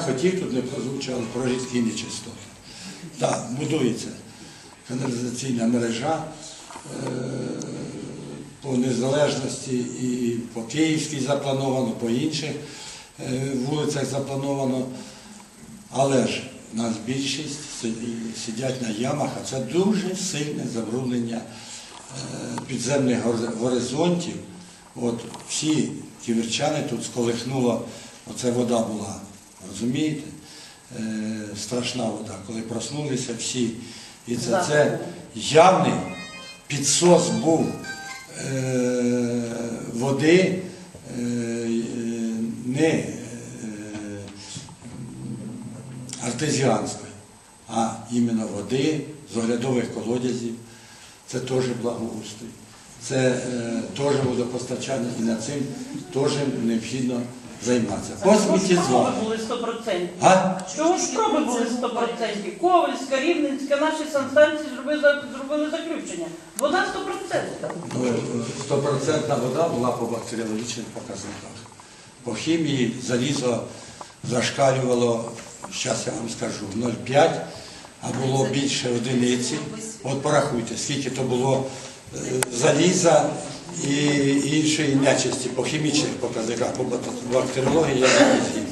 Хотів тут не прозвучало про рідкі нечистоти. Так, будується каналізаційна мережа е, по незалежності і по Київській заплановано, по інших е, вулицях заплановано. Але ж нас більшість сидять на ямах, а це дуже сильне забруднення е, підземних горизонтів. От всі ківерчани тут сколихнуло, оце вода була, розумієте? Е, страшна вода, коли проснулися всі. І це, це явний підсос був е, води е, не артезіанської, а іменно води з оглядових колодязів. Це теж благоустрій. Це теж водопостачання і над цим теж необхідно займатися. По Спроби сміттєзвалу. були 100%. А? Чого ж спроби були 100%? Ковальська, Рівненська, наші санстанції зробили, зробили заключення. Вода 100%. Ну, Стопроцентна вода була по бактеріологічних показниках. По хімії залізо зашкалювало, зараз я вам скажу, 0,5, а було більше одиниці. От порахуйте, скільки то було е, заліза і іншої нечисті по хімічних показниках, по бактеріології я не знаю.